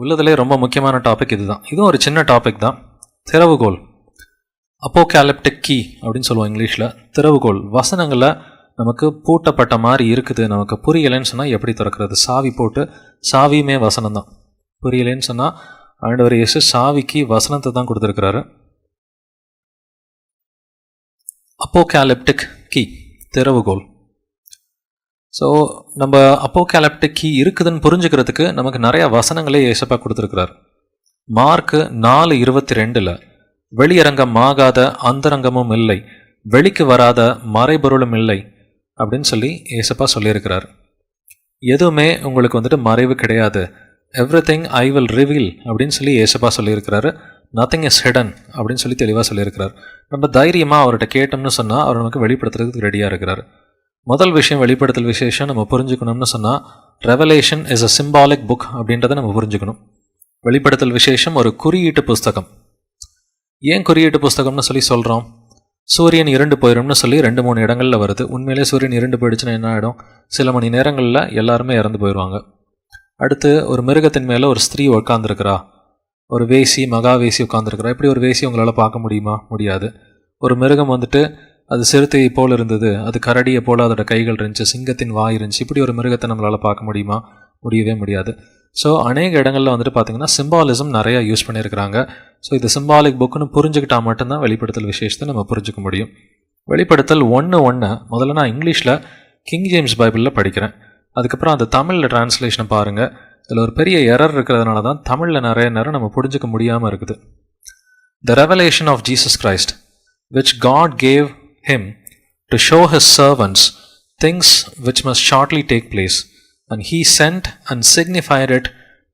உள்ளதுலே ரொம்ப முக்கியமான டாபிக் இதுதான். இதுவும் ஒரு சின்ன டாபிக் தான். திறவுகோல் அப்போகேலப்டிக் கீ அப்படின்னு சொல்லுவோம் இங்கிலீஷில். திறவுகோல் வசனங்களில் நமக்கு பூட்டப்பட்ட மாதிரி இருக்குது. நமக்கு புரியலைன்னு சொன்னால் எப்படி திறக்கிறது? சாவி போட்டு சாவியுமே வசனம் தான். புரியலைன்னு சொன்னால் ஆண்டவர் இயேசு சாவிக்கு வசனத்தை தான் கொடுத்துருக்கிறாரு. அப்போகேலப்டிக் கீ திறவுகோல் ஸோ நம்ம அப்போகேலப்டிக் கீ இருக்குதுன்னு புரிஞ்சுக்கிறதுக்கு நமக்கு நிறைய வசனங்களே ஏசப்பா கொடுத்துருக்கிறார். மார்க்கு நாலு இருபத்தி ரெண்டில் வெளியரங்கம் ஆகாத அந்தரங்கமும் இல்லை வெளிக்கு வராத மறைபொருளும் இல்லை அப்படின்னு சொல்லி ஏசப்பா சொல்லியிருக்கிறார். எதுவுமே உங்களுக்கு வந்துட்டு மறைவு கிடையாது. Everything I will reveal அப்படின்னு சொல்லி ஏசப்பா சொல்லியிருக்கிறாரு. நத்திங் இஸ் ஹிடன் அப்படின்னு சொல்லி தெளிவாக சொல்லியிருக்கிறார். நம்ம தைரியமாக அவர்கிட்ட கேட்டோம்னு சொன்னால் அவர் நமக்கு வெளிப்படுத்துறதுக்கு ரெடியாக இருக்கிறார். முதல் விஷயம் வெளிப்படுத்தல் விசேஷம் நம்ம புரிஞ்சுக்கணும்னு சொன்னால் revelation is a symbolic book அப்படின்றத நம்ம புரிஞ்சுக்கணும். வெளிப்படுத்தல் விசேஷம் ஒரு குறியீட்டு புஸ்தகம். ஏன் குறியீட்டு புஸ்தகம்னு சொல்லி சொல்கிறோம் சூரியன் இரண்டு போயிடும்னு சொல்லி ரெண்டு மூணு இடங்களில் வருது. உண்மையிலே சூரியன் இரண்டு போயிடுச்சுன்னா என்ன ஆகிடும் சில மணி நேரங்களில் எல்லாருமே இறந்து போயிடுவாங்க. அடுத்து ஒரு மிருகத்தின் மேலே ஒரு ஸ்திரீ உட்காந்துருக்கிறா ஒரு வேசி மகா வேசி உட்காந்துருக்கிறா இப்படி ஒரு வேசி உங்களால் பார்க்க முடியுமா? முடியாது. ஒரு மிருகம் வந்துட்டு அது சிறுத்தையை போல் இருந்தது. அது கரடியை போல் அதோட கைகள் இருந்துச்சு. சிங்கத்தின் வாய் இருந்துச்சு. இப்படி ஒரு மிருகத்தை நம்மளால் பார்க்க முடியுமா? முடியவே முடியாது. ஸோ அநேக இடங்களில் வந்துட்டு பார்த்தீங்கன்னா சிம்பாலிசம் நிறையா யூஸ் பண்ணியிருக்கிறாங்க. ஸோ இது சிம்பாலிக் புக்குன்னு புரிஞ்சுக்கிட்டால் மட்டும்தான் வெளிப்படுத்தல் விசேஷத்தை நம்ம புரிஞ்சுக்க முடியும். வெளிப்படுத்தல் ஒன்று ஒன்று முதல்ல நான் இங்கிலீஷில் கிங் ஜேம்ஸ் பைபிளில் படிக்கிறேன். அதுக்கப்புறம் அந்த தமிழில் டிரான்ஸ்லேஷனை பாருங்கள் இதில் ஒரு பெரிய எரர் இருக்கிறதுனால தான் தமிழில் நிறைய நேரம் நம்ம புரிஞ்சுக்க முடியாமல் இருக்குது. The revelation of Jesus Christ which God gave him to show his servants things which must shortly take place. And he sent and signified it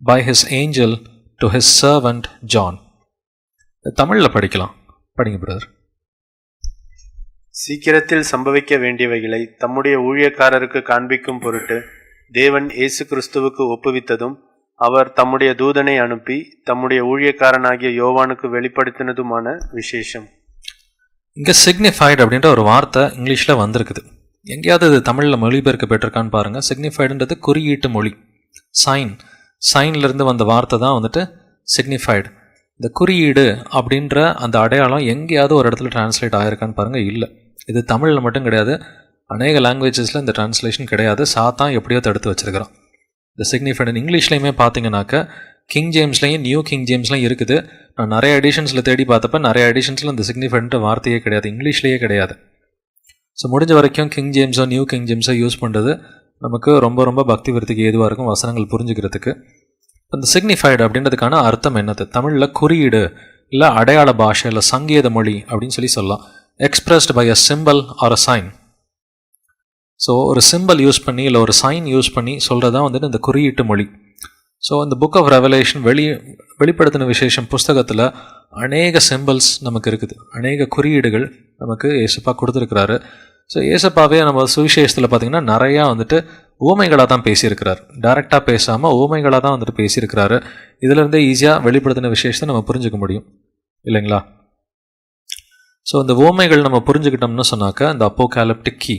by his angel to his servant John. தமிழில் படிக்கலாம் படிங்க brother சீக்கிரத்தில் சம்பவிக்க வேண்டியவைகளை தம்முடைய ஊழியக்காரருக்கு காண்பிக்கும் பொருட்டு தேவன் இயேசு கிறிஸ்துவுக்கு ஒப்புவித்ததும் அவர் தம்முடைய தூதனை அனுப்பி தம்முடைய ஊழியக்காரனாகிய யோவானுக்கு வெளிப்படுத்தினதுமான விசேஷம் இங்கே சிக்னிஃபைடு அப்படின்ற ஒரு வார்த்தை இங்கிலீஷில் வந்திருக்குது. எங்கேயாவது இது தமிழில் மொழிபெயர்க்கப்பட்டிருக்கான்னு பாருங்கள் சிக்னிஃபைடுன்றது குறியீட்டு மொழி. சைன் சைன்லேருந்து வந்த வார்த்தை தான் வந்துட்டு சிக்னிஃபைடு இந்த குறியீடு அப்படின்ற அந்த அடையாளம் எங்கேயாவது ஒரு இடத்துல டிரான்ஸ்லேட் ஆகிருக்கான்னு பாருங்கள் இல்லை. இது தமிழில் மட்டும் கிடையாது. அநேக லாங்குவேஜஸில் இந்த டிரான்ஸ்லேஷன் கிடையாது. சாத்தான் எப்படியோ தடுத்து வச்சிருக்கிறான் இந்த சிக்னிஃபைடன் இங்கிலீஷ்லையுமே பார்த்தீங்கன்னாக்க கிங் ஜேம்ஸ்லையும் நியூ கிங் ஜேம்ஸ்லையும் இருக்குது. நான் நிறைய எடிஷன்ஸில் தேடி பார்த்தப்ப நிறைய எடிஷன்ஸில் இந்த சிக்னிஃபைண்ட் வார்த்தையே கிடையாது. இங்கிலீஷ்லேயே கிடையாது. ஸோ முடிஞ்ச வரைக்கும் கிங் ஜேம்ஸோ நியூ கிங் ஜேம்ஸோ யூஸ் பண்ணுறது நமக்கு ரொம்ப ரொம்ப பக்தி விருத்திக்கு ஏதுவாக இருக்கும் வசனங்கள் புரிஞ்சுக்கிறதுக்கு. இந்த சிக்னிஃபைடு அப்படின்றதுக்கான அர்த்தம் என்னது? தமிழில் குறியீடு இல்லை அடையாள பாஷை இல்லை சங்கேத மொழி அப்படின்னு சொல்லி சொல்லலாம். Expressed by a simple or a sign so ஒரு சிம்பிள் யூஸ் பண்ணி இல்லை ஒரு சைன் யூஸ் பண்ணி சொல்கிறதா வந்துட்டு இந்த குறியீட்டு மொழி. ஸோ இந்த புக் ஆஃப் ரெவலேஷன் வெளி வெளிப்படுத்தின விசேஷம் புஸ்தகத்தில் அநேக சிம்பிள்ஸ் நமக்கு இருக்குது. அநேக குறியீடுகள் நமக்கு ஏசப்பா கொடுத்துருக்கிறாரு. ஸோ ஏசப்பாவே நம்ம சுவிசேஷத்தில் பார்த்திங்கன்னா நிறையா வந்துட்டு ஊமைகளாக தான் பேசியிருக்கிறார். டைரெக்டாக பேசாமல் ஊமைகளாக தான் வந்துட்டு பேசியிருக்கிறாரு. இதிலிருந்தே ஈஸியாக வெளிப்படுத்தின விசேஷத்தை நம்ம புரிஞ்சுக்க முடியும். இல்லைங்களா? ஸோ இந்த ஓமைகள் நம்ம புரிஞ்சுக்கிட்டோம்னு சொன்னாக்க இந்த அப்போ கேலப்டிக் கீ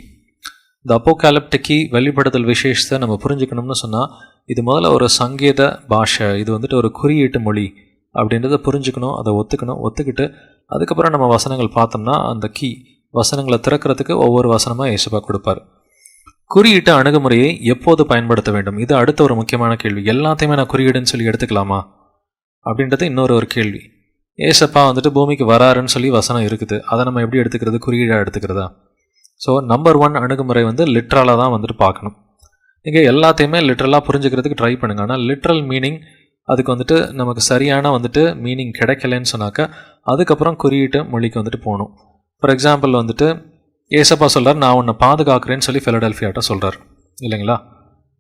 இந்த அப்போகாலப்டிக் வெளிப்படுதல் விசேஷத்தை நம்ம புரிஞ்சுக்கணும்னு சொன்னால் இது முதல்ல ஒரு சங்கீத பாஷை இது வந்துட்டு ஒரு குறியீட்டு மொழி அப்படின்றத புரிஞ்சுக்கணும் அதை ஒத்துக்கணும் ஒத்துக்கிட்டு அதுக்கப்புறம் நம்ம வசனங்கள் பார்த்தோம்னா அந்த கீ வசனங்களை திறக்கிறதுக்கு ஒவ்வொரு வசனமாக ஏசப்பா கொடுப்பார். குறியீட்டு அணுகுமுறையை எப்போது பயன்படுத்த வேண்டும்? இது அடுத்த ஒரு முக்கியமான கேள்வி. எல்லாத்தையுமே நான் குறியீடுன்னு சொல்லி எடுத்துக்கலாமா? அப்படின்றது இன்னொரு ஒரு கேள்வி. ஏசப்பா வந்துட்டு பூமிக்கு வராருன்னு சொல்லி வசனம் இருக்குது. அதை நம்ம எப்படி எடுத்துக்கிறது? குறியீடாக எடுத்துக்கிறதா? ஸோ நம்பர் ஒன் அணுகுமுறை வந்து லிட்ரலாக தான் வந்துட்டு பார்க்கணும். நீங்கள் எல்லாத்தையுமே லிட்ரலாக புரிஞ்சுக்கிறதுக்கு ட்ரை பண்ணுங்கள் ஆனால் லிட்ரல் மீனிங் அதுக்கு வந்துட்டு நமக்கு சரியான வந்துட்டு மீனிங் கிடைக்கலன்னு சொன்னாக்க அதுக்கப்புறம் குறியீட்டு மொழிக்கு வந்துட்டு போகணும். ஃபார் எக்ஸாம்பிள் வந்துட்டு ஏசப்பா சொல்கிறார் நான் உன்னை பாதுகாக்கிறேன்னு சொல்லி ஃபிலடெல்ஃபியாட்ட சொல்கிறார் இல்லைங்களா?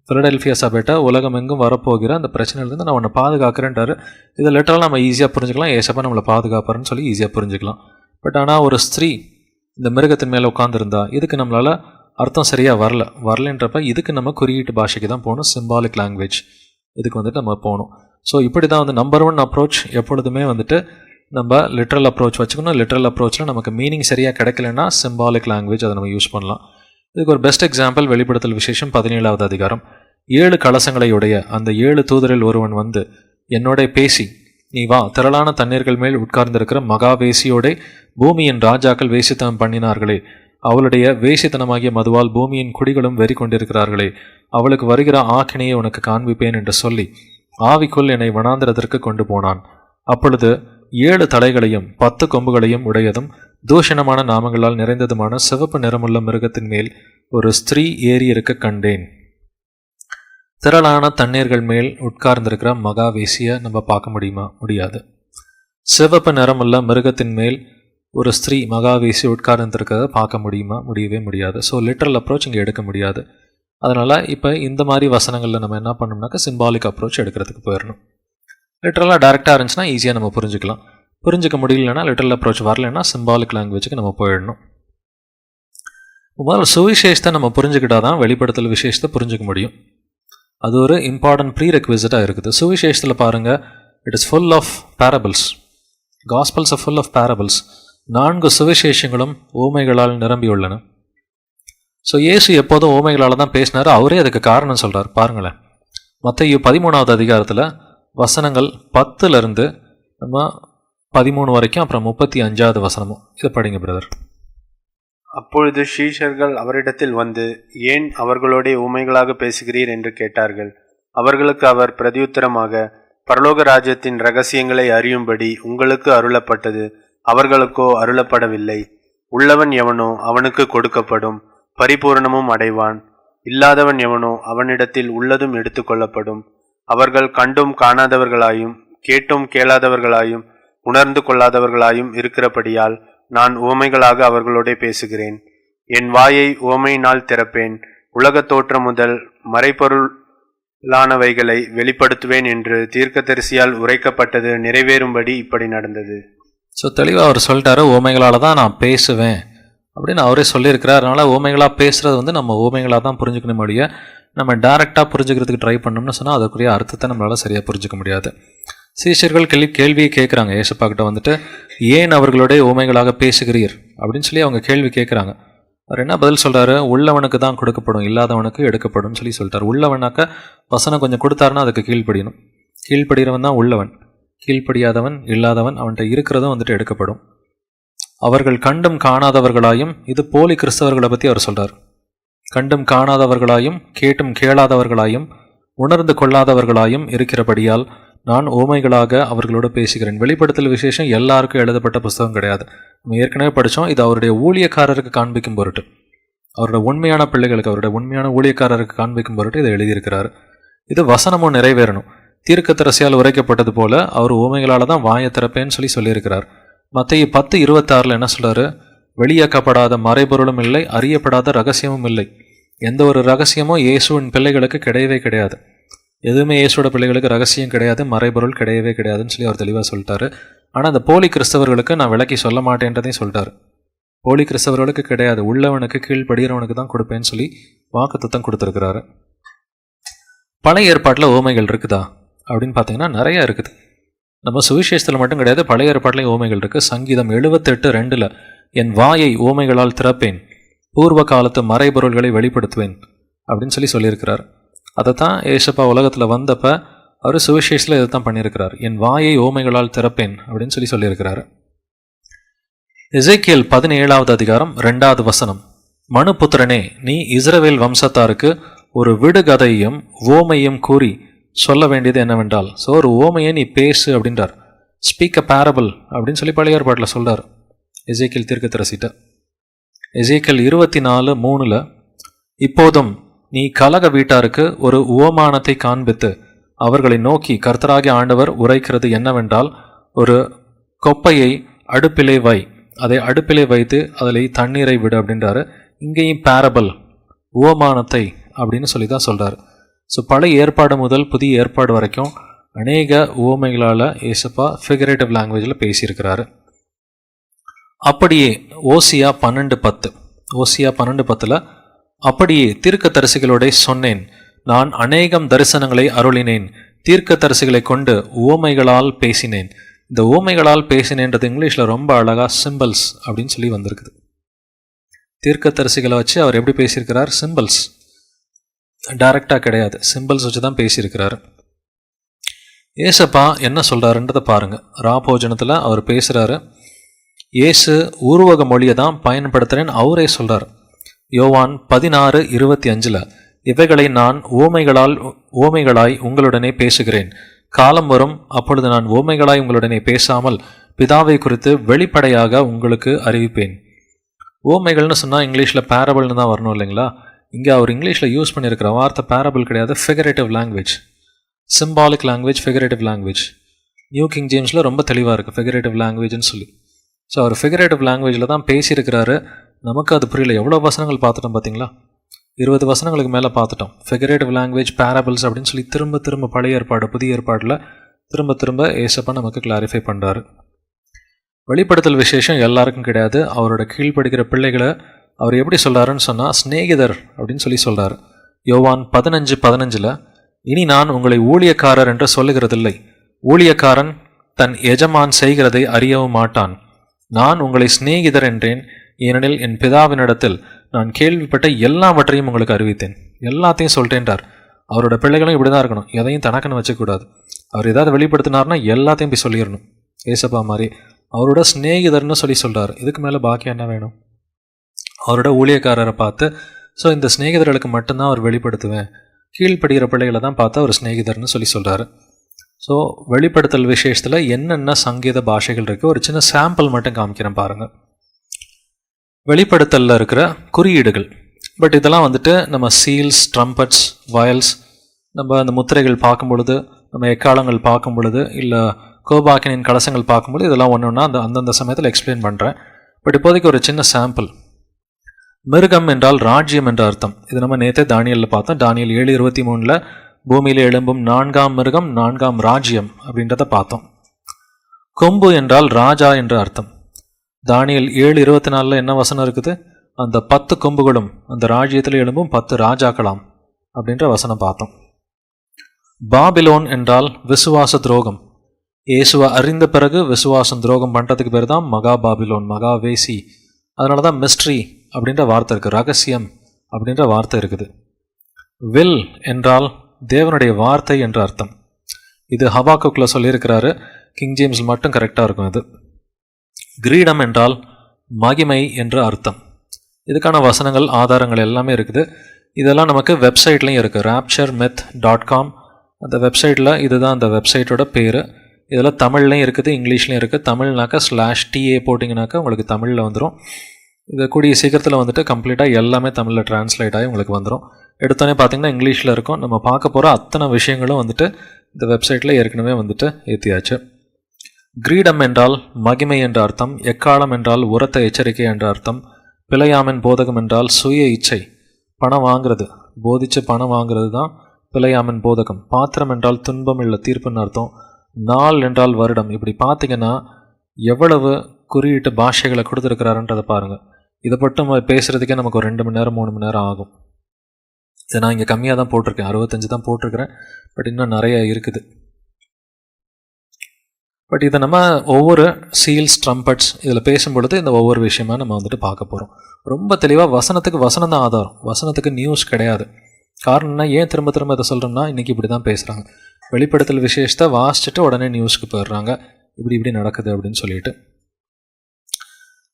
ஃபிலடெல்ஃபியா சபைட்ட உலகம் எங்கும் வரப்போகிற அந்த பிரச்சனையிலேருந்து நான் உன்னை பாதுகாக்கிறேன்ட்டாரு இதை லிட்டரலாக நம்ம ஈஸியாக புரிஞ்சுக்கலாம். ஏசப்பா நம்மளை பாதுகாப்பாருன்னு சொல்லி ஈஸியாக புரிஞ்சுக்கலாம். பட் ஆனால் ஒரு ஸ்திரீ இந்த மிருகத்தின் மேலே உட்காந்துருந்தா இதுக்கு நம்மளால் அர்த்தம் சரியாக வரல. வரலன்றப்ப இதுக்கு நம்ம குறியீட்டு பாஷைக்கு தான் போகணும் சிம்பாலிக் லாங்குவேஜ் இதுக்கு வந்துட்டு நம்ம போகணும். ஸோ இப்படி தான் வந்து நம்பர் ஒன் அப்ரோச் எப்பொழுதுமே வந்துட்டு நம்ம லிட்ரல் அப்ரோச் வச்சுக்கணும். லிட்ரல் அப்ரோச்சில் நமக்கு மீனிங் சரியாக கிடைக்கலன்னா சிம்பாலிக் லாங்குவேஜ் அதை நம்ம யூஸ் பண்ணலாம். இதுக்கு ஒரு பெஸ்ட் எக்ஸாம்பிள் வெளிப்படுத்தல் விசேஷம் பதினேழாவது அதிகாரம். ஏழு கலசங்களை உடைய அந்த ஏழு தூதரில் ஒருவன் வந்து என்னோட பேசி நீ வா. திரளான தண்ணீர்கள் மேல் உட்கார்ந்திருக்கிற மகா வேசியோடே பூமியின் ராஜாக்கள் வேசித்தனம் பண்ணினார்களே. அவளுடைய வேசித்தனமாகிய மதுவால் பூமியின் குடிகளும் வெறி கொண்டிருக்கிறார்களே அவளுக்கு வருகிற ஆக்கினையை உனக்கு காண்பிப்பேன் என்று சொல்லி ஆவிக்குள் என்னை வனாந்திரத்திற்கு கொண்டு போனான். அப்பொழுது ஏழு தலைகளையும் பத்து கொம்புகளையும் உடையதும் தூஷணமான நாமங்களால் நிறைந்ததுமான சிவப்பு நிறமுள்ள மிருகத்தின் மேல் ஒரு ஸ்திரீ ஏறி இருக்க கண்டேன். திரளான தண்ணீர்கள் மேல் உட்கார்ந்திருக்கிற மகாவேசியை நம்ம பார்க்க முடியுமா? முடியாது. சிவப்பு நிறமுள்ள மிருகத்தின் மேல் ஒரு ஸ்திரீ மகாவேசி உட்கார்ந்துருக்கிறத பார்க்க முடியுமா? முடியவே முடியாது. ஸோ லிட்ரல் அப்ரோச் இங்கே எடுக்க முடியாது. அதனால் இப்போ இந்த மாதிரி வசனங்களில் நம்ம என்ன பண்ணோம்னாக்கா சிம்பாலிக் அப்ரோச் எடுக்கிறதுக்கு போயிடணும் லிட்ரலாக டேரெக்டாக இருந்துச்சுன்னா ஈஸியாக நம்ம புரிஞ்சுக்கலாம். புரிஞ்சுக்க முடியலன்னா லிட்ரல் அப்ரோச் வரலைன்னா சிம்பாலிக் லாங்குவேஜுக்கு நம்ம போயிடணும் முதல்ல சுவிசேஷத்தை நம்ம புரிஞ்சுக்கிட்டா தான் வெளிப்படுத்தல் விசேஷத்தை புரிஞ்சுக்க முடியும். அது ஒரு இம்பார்ட்டன்ட் ப்ரீ ரெக்விசிட்டாக இருக்குது. சுவிசேஷத்தில் பாருங்கள் it is full of parables gospels of full of parables நான்கு சுவிசேஷங்களும் ஓமைகளால் நிரம்பியுள்ளன. ஸோ இயேசு எப்போதும் ஓமைகளால் தான் பேசினார். அவரே அதுக்கு காரணம் சொல்கிறார் பாருங்களேன். மற்ற பதிமூணாவது அதிகாரத்தில் வசனங்கள் பத்துலேருந்து நம்ம பதிமூணு வரைக்கும் அப்புறம் முப்பத்தி அஞ்சாவது வசனமும் இதை படிங்க பிரதர் அப்பொழுது ஷீஷர்கள் அவரிடத்தில் வந்து ஏன் அவர்களோடே ஊமைகளாக பேசுகிறீர்? என்று கேட்டார்கள். அவர்களுக்கு அவர் பிரதியுத்தரமாக பரலோக ராஜ்யத்தின் ரகசியங்களை அறியும்படி உங்களுக்கு அருளப்பட்டது அவர்களுக்கோ அருளப்படவில்லை. உள்ளவன் எவனோ அவனுக்கு கொடுக்கப்படும் பரிபூரணமும் அடைவான். இல்லாதவன் எவனோ அவனிடத்தில் உள்ளதும் எடுத்துக்கொள்ளப்படும் அவர்கள் கண்டும் காணாதவர்களாயும் கேட்டும் கேளாதவர்களாயும் உணர்ந்து கொள்ளாதவர்களாயும் இருக்கிறபடியால் நான் உவமைகளாக அவர்களோடே பேசுகிறேன். என் வாயை உவமையினால் திறப்பேன். உலகத் தோற்றம் முதல் மறைபொருளானவைகளை வெளிப்படுத்துவேன் என்று தீர்க்கதரிசியால் உரைக்கப்பட்டது நிறைவேறும்படி இப்படி நடந்தது. ஸோ தெளிவாக அவர் சொல்லிட்டாரு ஓமைகளால் தான் நான் பேசுவேன். அப்படின்னு அவரே சொல்லியிருக்கிறார். அதனால் ஓமைகளாக பேசுகிறது வந்து நம்ம ஓமைகளாக தான் புரிஞ்சுக்கணும் முடிய நம்ம டேரெக்டாக புரிஞ்சுக்கிறதுக்கு ட்ரை பண்ணோம்னு சொன்னால் அதுக்குரிய அர்த்தத்தை நம்மளால் சரியாக புரிஞ்சுக்க முடியாது. சீஷர்கள் கேள்வி கேள்வியை கேட்குறாங்க ஏசப்பா கிட்ட வந்துட்டு ஏன் அவர்களுடைய ஓமைகளாக பேசுகிறீர்? அப்படின்னு சொல்லி அவங்க கேள்வி கேட்குறாங்க அவர் என்ன பதில் சொல்கிறாரு உள்ளவனுக்கு தான் கொடுக்கப்படும் இல்லாதவனுக்கு எடுக்கப்படும் சொல்லி சொல்லிட்டார். உள்ளவனாக்க வசனம் கொஞ்சம் கொடுத்தாருன்னா அதுக்கு கீழ்ப்படியணும். கீழ்ப்படுகிறவன் தான் உள்ளவன். கீழ்ப்படியாதவன் இல்லாதவன் அவன்கிட்ட இருக்கிறதும் வந்துட்டு எடுக்கப்படும். அவர்கள் கண்டும் காணாதவர்களாயும் இது போலி கிறிஸ்தவர்களை பற்றி அவர் சொல்கிறார் கண்டும் காணாதவர்களாயும் கேட்டும் கேளாதவர்களாயும் உணர்ந்து கொள்ளாதவர்களாயும் இருக்கிறபடியால் நான் ஓமைகளாக அவர்களோடு பேசுகிறேன். வெளிப்படுத்தல் விசேஷம் எல்லாருக்கும் எழுதப்பட்ட புஸ்தகம் கிடையாது. நம்ம ஏற்கனவே படித்தோம் இது அவருடைய ஊழியக்காரருக்கு காண்பிக்கும் பொருட்டு. அவருடைய உண்மையான பிள்ளைகளுக்கு அவருடைய உண்மையான ஊழியக்காரருக்கு காண்பிக்கும் பொருட்டு இதை எழுதியிருக்கிறார். இது வசனமும் நிறைவேறணும். தீர்க்கத்தரசியால் உரைக்கப்பட்டது போல அவர் ஓமைகளால் தான் வாயை திறப்பேன்னு சொல்லி சொல்லியிருக்கிறார். மற்ற பத்து இருபத்தாறில் என்ன சொல்கிறார் வெளியாக்கப்படாத மறைபொருளும் இல்லை அறியப்படாத ரகசியமும் இல்லை. எந்த ஒரு ரகசியமும் இயேசுவின் பிள்ளைகளுக்கு கிடையவே கிடையாது. எதுவுமே இயேசுவோட பிள்ளைகளுக்கு ரகசியம் கிடையாது மறைபொருள் கிடையவே கிடையாதுன்னு சொல்லி அவர் தெளிவாக சொல்லிட்டாரு. ஆனால் அந்த போலி கிறிஸ்தவர்களுக்கு நான் விளக்கி சொல்ல மாட்டேன்றதையும் சொல்லிட்டாரு. போலி கிறிஸ்தவர்களுக்கு கிடையாது உள்ளவனுக்கு கீழ்படுகிறவனுக்கு தான் கொடுப்பேன்னு சொல்லி வாக்குத்தத்தம் கொடுத்துருக்கிறாரு. பழைய ஏற்பாட்டில் ஓமைகள் இருக்குதா? அப்படின்னு பார்த்தீங்கன்னா நிறைய இருக்குது. நம்ம சுவிசேஷத்தில் மட்டும் கிடையாது பழைய ஏற்பாட்டிலையும் ஓமைகள் இருக்குது சங்கீதம் எழுபத்தெட்டு ரெண்டில் என் வாயை ஓமைகளால் திறப்பேன் பூர்வ காலத்து மறைபொருள்களை வெளிப்படுத்துவேன் அப்படின்னு சொல்லி சொல்லியிருக்கிறார். அதை தான் ஏசப்பா உலகத்தில் வந்தப்ப அவர் சுவிசேஷத்தில் இதை தான் பண்ணியிருக்கிறார். என் வாயை ஓமைகளால் திறப்பேன் அப்படின்னு சொல்லி சொல்லியிருக்கிறாரு. இசைக்கியல் பதினேழாவது அதிகாரம் ரெண்டாவது வசனம். மனுபுத்திரனே நீ இஸ்ரவேல் வம்சத்தாருக்கு ஒரு விடுகதையும் ஓமையும் கூறி சொல்ல வேண்டியது என்னவென்றால் ஸோ ஒரு ஓமையை நீ பேசு அப்படின்றார். ஸ்பீக் அ பேரபிள் அப்படின்னு சொல்லி பழைய ஏற்பாட்டில் சொல்றார் இசைக்கியல் தீர்க்க திரசிட்ட இசைக்கியல் இருபத்தி நாலு மூணில் இப்போதும் நீ கலக வீட்டாருக்கு ஒரு உவமானத்தை காண்பித்து அவர்களை நோக்கி கர்த்தராகிய ஆண்டவர் உரைக்கிறது என்னவென்றால் ஒரு கொப்பையை அடுப்பிலே வை. அதை அடுப்பிலே வைத்து அதில் தண்ணீரை விடு அப்படின்றாரு. இங்கேயும் பேரபல் உவமானத்தை அப்படின்னு சொல்லி தான் சொல்கிறார் ஸோ பழைய ஏற்பாடு முதல் புதிய ஏற்பாடு வரைக்கும் அநேக உவமைகளால் ஏசப்பா ஃபிகரேட்டிவ் லாங்குவேஜில் பேசியிருக்கிறாரு. அப்படியே ஓசியா பன்னெண்டு பத்து ஓசியா பன்னெண்டு பத்தில் அப்படியே தீர்க்க தரிசிகளோட சொன்னேன். நான் அநேகம் தரிசனங்களை அருளினேன். தீர்க்க தரிசிகளை கொண்டு ஓமைகளால் பேசினேன். இந்த ஓமைகளால் பேசினேன்றது இங்கிலீஷில் ரொம்ப அழகாக சிம்பிள்ஸ் அப்படின்னு சொல்லி வந்திருக்குது. தீர்க்க தரிசிகளை வச்சு அவர் எப்படி பேசியிருக்கிறார்? சிம்பிள்ஸ் டைரக்டாக கிடையாது. சிம்பிள்ஸ் வச்சு தான் பேசியிருக்கிறார். ஏசப்பா என்ன சொல்கிறாருன்றதை பாருங்கள் ராபோஜனத்தில் அவர் பேசுகிறாரு ஏசு ஊர்வக மொழியை தான் பயன்படுத்துகிறேன்னு அவரே சொல்கிறார் யோவான் பதினாறு இருபத்தி அஞ்சில் இவைகளை நான் ஓமைகளால் ஓமைகளாய் உங்களுடனே பேசுகிறேன். காலம் வரும் அப்பொழுது நான் ஓமைகளாய் உங்களுடனே பேசாமல் பிதாவை குறித்து வெளிப்படையாக உங்களுக்கு அறிவிப்பேன். ஓமைகள்னு சொன்னால் இங்கிலீஷில் பேரபிள்னு தான் வரணும் இல்லைங்களா? இங்கே அவர் இங்கிலீஷில் யூஸ் பண்ணியிருக்கிற வார்த்தை பேரபிள் கிடையாது figurative language symbolic language figurative language New King ஜேம்ஸில் ரொம்ப தெளிவாக இருக்குது ஃபிகரேட்டிவ் லாங்குவேஜ்னு சொல்லி. ஸோ அவர் ஃபிகரேட்டிவ் லாங்குவேஜில் தான் பேசியிருக்கிறாரு. நமக்கு அது புரியல. எவ்வளோ வசனங்கள் பார்த்துட்டோம் பார்த்தீங்களா? இருபது வசனங்களுக்கு மேலே பார்த்துட்டோம். ஃபெகரேட்டிவ் லாங்குவேஜ் பேரபிள்ஸ் அப்படின்னு சொல்லி திரும்ப திரும்ப பழைய ஏற்பாடு புதிய ஏற்பாடில் திரும்ப திரும்ப ஏசப்பா நமக்கு கிளாரிஃபை பண்ணுறாரு வெளிப்படுத்தல் விசேஷம் எல்லாருக்கும் கிடையாது. அவரோட கீழ்ப்படுகிற பிள்ளைகளை அவர் எப்படி சொல்கிறாருன்னு சொன்னால் சிநேகிதர் அப்படின்னு சொல்லி சொல்கிறார் யோவான் பதினஞ்சு பதினஞ்சில் இனி நான் உங்களை ஊழியக்காரர் என்று சொல்லுகிறதில்லை. ஊழியக்காரன் தன் எஜமான் செய்கிறதை அறியவும் மாட்டான். நான் உங்களை சிநேகிதர் என்றேன். ஏனெனில் என் பிதாவினிடத்தில் நான் கேள்விப்பட்ட எல்லாவற்றையும் உங்களுக்கு அறிவித்தேன். எல்லாத்தையும் சொல்லிட்டேன்றார் அவரோட பிள்ளைகளும் இப்படி தான் இருக்கணும். எதையும் தனக்குன்னு வச்சக்கூடாது அவர் ஏதாவது வெளிப்படுத்தினார்னா எல்லாத்தையும் போய் சொல்லிடணும். ஏசப்பா மாதிரி அவரோட சிநேகிதர்னு சொல்லி சொல்கிறார் இதுக்கு மேலே பாக்கியம் என்ன வேணும்? அவரோட ஊழியக்காரரை பார்த்து ஸோ இந்த சிநேகிதர்களுக்கு மட்டும்தான் அவர் வெளிப்படுத்துவேன். கீழ்ப்படுகிற பிள்ளைகளை தான் பார்த்து அவர் சிநேகிதர்னு சொல்லி சொல்கிறாரு ஸோ வெளிப்படுத்தல் விசேஷத்தில் என்னென்ன சங்கீத பாஷைகள் இருக்குது ஒரு சின்ன சாம்பிள் மட்டும் காமிக்கிறேன் பாருங்கள் வெளிப்படுத்தலில் இருக்கிற குறியீடுகள். பட் இதெல்லாம் வந்துட்டு நம்ம சீல்ஸ் ட்ரம்பட்ஸ் வயல்ஸ் நம்ம அந்த முத்திரைகள் பார்க்கும் பொழுது நம்ம எக்காலங்கள் பார்க்கும் பொழுது இல்லை கோபாக்கினின் கலசங்கள் பார்க்கும்பொழுது இதெல்லாம் ஒன்று ஒன்றா அந்த அந்தந்த சமயத்தில் எக்ஸ்பிளைன் பண்ணுறேன் பட் இப்போதைக்கு ஒரு சின்ன சாம்பிள் மிருகம் என்றால் ராஜ்யம் என்ற அர்த்தம். இது நம்ம நேற்றே தானியலில் பார்த்தோம். தானியல் ஏழு இருபத்தி மூணில் பூமியில் எழும்பும் நான்காம் மிருகம் நான்காம் ராஜ்யம் அப்படின்றத பார்த்தோம். கொம்பு என்றால் ராஜா என்ற அர்த்தம். தானியல் ஏழு இருபத்தி நாலில் என்ன வசனம் இருக்குது? அந்த பத்து கொம்புகளும் அந்த ராஜ்யத்தில் எழும்பும் பத்து ராஜாக்களாம் அப்படின்ற வசனம் பார்த்தோம். பாபிலோன் என்றால் விசுவாச துரோகம். இயேசுவை அறிந்த பிறகு விசுவாசம் துரோகம் பண்ணுறதுக்கு பேர் தான் மகா பாபிலோன் மகா வேசி. அதனால தான் மிஸ்ட்ரி அப்படின்ற வார்த்தை இருக்குது ரகசியம் அப்படின்ற வார்த்தை இருக்குது. வில் என்றால் தேவனுடைய வார்த்தை என்ற அர்த்தம். இது ஹபாக்குக்கில் சொல்லியிருக்கிறாரு கிங் ஜேம்ஸ் மட்டும் கரெக்டாக இருக்கும் இது. கிரீடம் என்றால் மகிமை என்ற அர்த்தம். இதுக்கான வசனங்கள் ஆதாரங்கள் எல்லாமே இருக்குது. இதெல்லாம் நமக்கு வெப்சைட்லேயும் இருக்குது ராப்சர் மெத் டாட் காம் அந்த வெப்சைட்டில் இதுதான் அந்த வெப்சைட்டோட பேர். இதெல்லாம் தமிழ்லையும் இருக்குது இங்கிலீஷ்லையும் இருக்குது தமிழ்னாக்கா ஸ்லாஷ் டிஏ போட்டிங்கனாக்கா உங்களுக்கு தமிழில் வந்துடும் இது கூடிய சீக்கிரத்தில் வந்துட்டு கம்ப்ளீட்டாக எல்லாமே தமிழில் டிரான்ஸ்லேட் ஆகி உங்களுக்கு வந்துடும் எடுத்தோன்னே பார்த்தீங்கன்னா இங்கிலீஷில் இருக்கும். நம்ம பார்க்க போகிற அத்தனை விஷயங்களும் வந்துட்டு இந்த வெப்சைட்டில் ஏற்கனவே வந்துட்டு ஏற்றியாச்சு கிரீடம் என்றால் மகிமை என்ற அர்த்தம் எக்காலம் என்றால் உரத்த எச்சரிக்கை என்ற அர்த்தம் பிழையாமன் போதகம் என்றால் சுய இச்சை பணம் வாங்குறது போதிச்சு பணம் வாங்குறது தான் பிழையாமன் போதகம். பாத்திரம் என்றால் துன்பம் இல்லை தீர்ப்புன்னு அர்த்தம். நாள் என்றால் வருடம். இப்படி பார்த்தீங்கன்னா எவ்வளவு குறியீட்டு பாஷைகளை கொடுத்துருக்கிறாருன்றதை பாருங்கள் இதை மட்டும் பேசுகிறதுக்கே நமக்கு ஒரு ரெண்டு மணி நேரம் மூணு மணி நேரம் ஆகும். இதை நான் இங்கே கம்மியாக தான் போட்டிருக்கேன். அறுபத்தஞ்சு தான் போட்டிருக்கிறேன். பட் இன்னும் நிறைய இருக்குது. பட் இதை நம்ம ஒவ்வொரு சீல்ஸ் ட்ரம்பட்ஸ் இதில் பேசும்பொழுது இந்த ஒவ்வொரு விஷயமா நம்ம வந்துட்டு பார்க்க போகிறோம் ரொம்ப தெளிவாக வசனத்துக்கு வசனம் தான் ஆதாரம். வசனத்துக்கு நியூஸ் கிடையாது. காரணம்னா ஏன் திரும்ப திரும்ப இதை சொல்கிறோம்னா இன்றைக்கி இப்படி தான் பேசுகிறாங்க வெளிப்படுத்தல் விசேஷத்தை வாசிச்சுட்டு உடனே நியூஸ்க்கு போயிடுறாங்க. இப்படி இப்படி நடக்குது அப்படின்னு சொல்லிட்டு.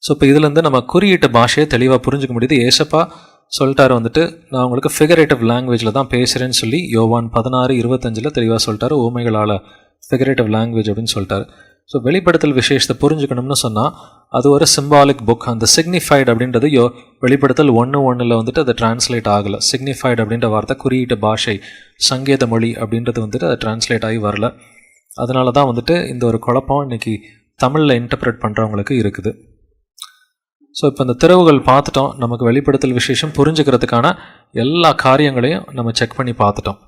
ஸோ இப்போ இதுலேருந்து நம்ம குறியீட்டு பாஷையை தெளிவாக புரிஞ்சுக்க முடியுது. ஏசப்பா சொல்லிட்டாரு வந்துட்டு நான் உங்களுக்கு ஃபிகரேட்டிவ் லாங்குவேஜில் தான் பேசுகிறேன்னு சொல்லி யோவான் பதினாறு இருபத்தஞ்சில் தெளிவாக சொல்லிட்டாரு. ஓமைகளால் ஃபிகரேட்டிவ் லாங்குவேஜ் அப்படின்னு சொல்லிட்டாரு. ஸோ வெளிப்படுத்தல் விசேஷத்தை புரிஞ்சுக்கணும்னு சொன்னால் அது ஒரு சிம்பாலிக் புக் அந்த சிக்னிஃபைடு அப்படின்றது யோ வெளிப்படுத்தல் ஒன்று ஒன்றில் வந்துட்டு அது டிரான்ஸ்லேட் ஆகலை. சிக்னிஃபைடு அப்படின்ற வார்த்தை குறியீட்டு பாஷை சங்கேத மொழி அப்படின்றது வந்துட்டு அது டிரான்ஸ்லேட் ஆகி வரல. அதனால தான் வந்துட்டு இந்த ஒரு குழப்பம் இன்னைக்கு தமிழில் இன்டர்பிரேட் பண்ணுறவங்களுக்கு இருக்குது. ஸோ இப்போ இந்த திறவுகள் பார்த்துட்டோம். நமக்கு வெளிப்படுத்தல் விசேஷம் புரிஞ்சுக்கிறதுக்கான எல்லா காரியங்களையும் நம்ம செக் பண்ணி பார்த்துட்டோம்.